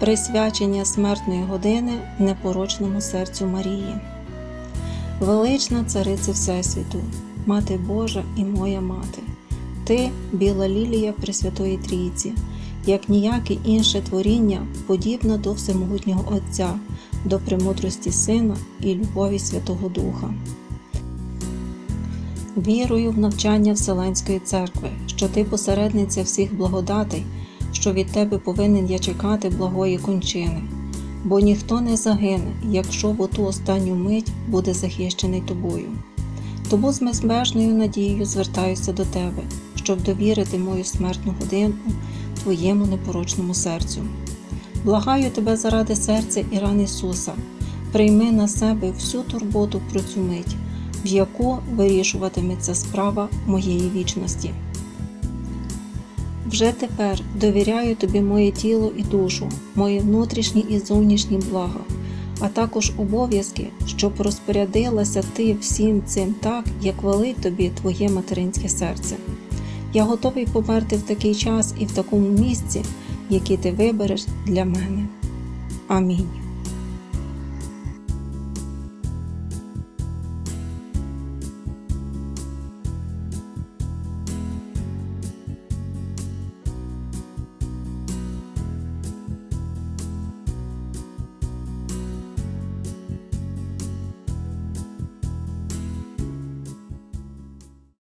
присвячення смертної години непорочному серцю Марії. Велична цариця Всесвіту, Мати Божа і моя мати, ти біла лілія Пресвятої Трійці, як ніяке інше творіння, подібна до Всемогутнього Отця, до премудрості Сина і любові Святого Духа. Вірую в навчання Вселенської церкви, що ти посередниця всіх благодатей, що від тебе повинен я чекати благої кончини, бо ніхто не загине, якщо в оту останню мить буде захищений тобою. Тому з безмежною надією звертаюся до тебе, щоб довірити мою смертну годину твоєму непорочному серцю. Благаю тебе заради серця і ран Ісуса, прийми на себе всю турботу про цю мить, в яку вирішуватиметься справа моєї вічності. Вже тепер довіряю тобі моє тіло і душу, мої внутрішні і зовнішні блага, а також обов'язки, щоб розпорядилася ти всім цим так, як велить тобі твоє материнське серце. Я готовий померти в такий час і в такому місці, який ти вибереш для мене. Амінь.